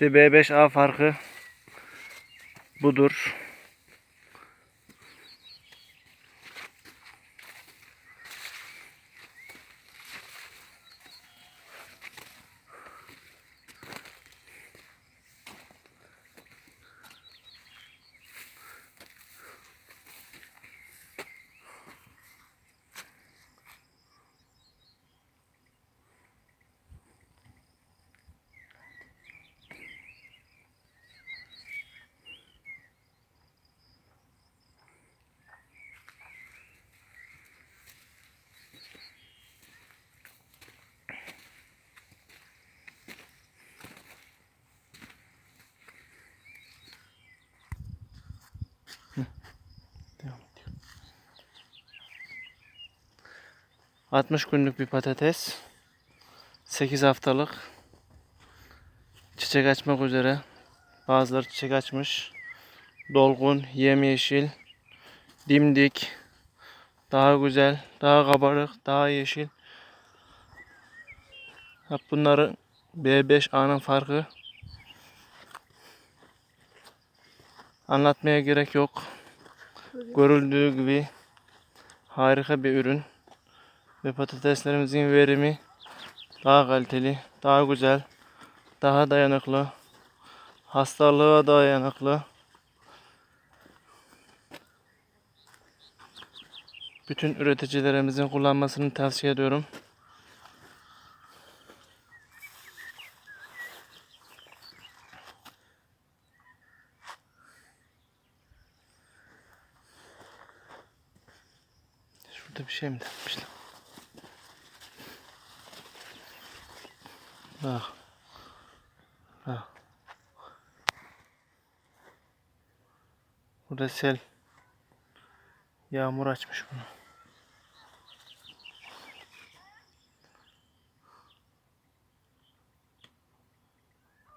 İşte B5A farkı budur. 60 günlük bir patates. 8 haftalık. Çiçek açmak üzere. Bazıları çiçek açmış. Dolgun, yemyeşil, dimdik. Daha güzel, daha kabarık, daha yeşil. Hep bunların B5A'nın farkı. Anlatmaya gerek yok. Görüldüğü gibi harika bir ürün. Ve patateslerimizin verimi daha kaliteli, daha güzel, daha dayanıklı, hastalığa dayanıklı. Bütün üreticilerimizin kullanmasını tavsiye ediyorum. Şurada bir şey mi takmışlar? Bak. Bak. Burada sel. Yağmur açmış bunu.